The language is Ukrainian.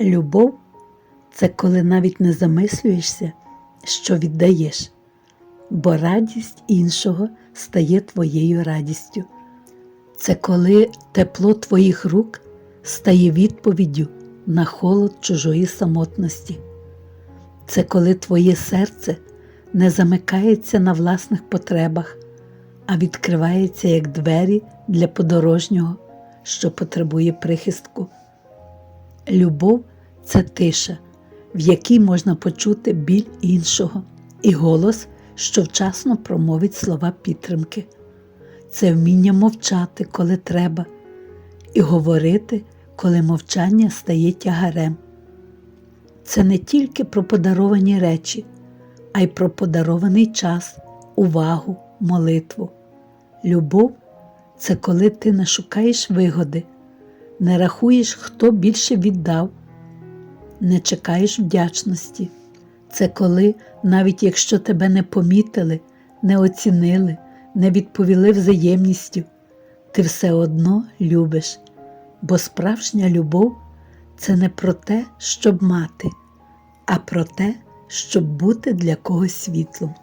Любов це коли навіть не замислюєшся, що віддаєш, бо радість іншого стає твоєю радістю. Це коли тепло твоїх рук стає відповіддю на холод чужої самотності. Це коли твоє серце не замикається на власних потребах, а відкривається як двері для подорожнього, що потребує прихистку. Любов це тиша, в якій можна почути біль іншого, і голос, що вчасно промовить слова підтримки. Це вміння мовчати, коли треба, і говорити, коли мовчання стає тягарем. Це не тільки про подаровані речі, а й про подарований час, увагу, молитву. Любов це коли ти не шукаєш вигоди, не рахуєш, хто більше віддав, не чекаєш вдячності. Це коли, навіть якщо тебе не помітили, не оцінили, не відповіли взаємністю, ти все одно любиш, бо справжня любов це не про те, щоб мати, а про те, щоб бути для когось світлом.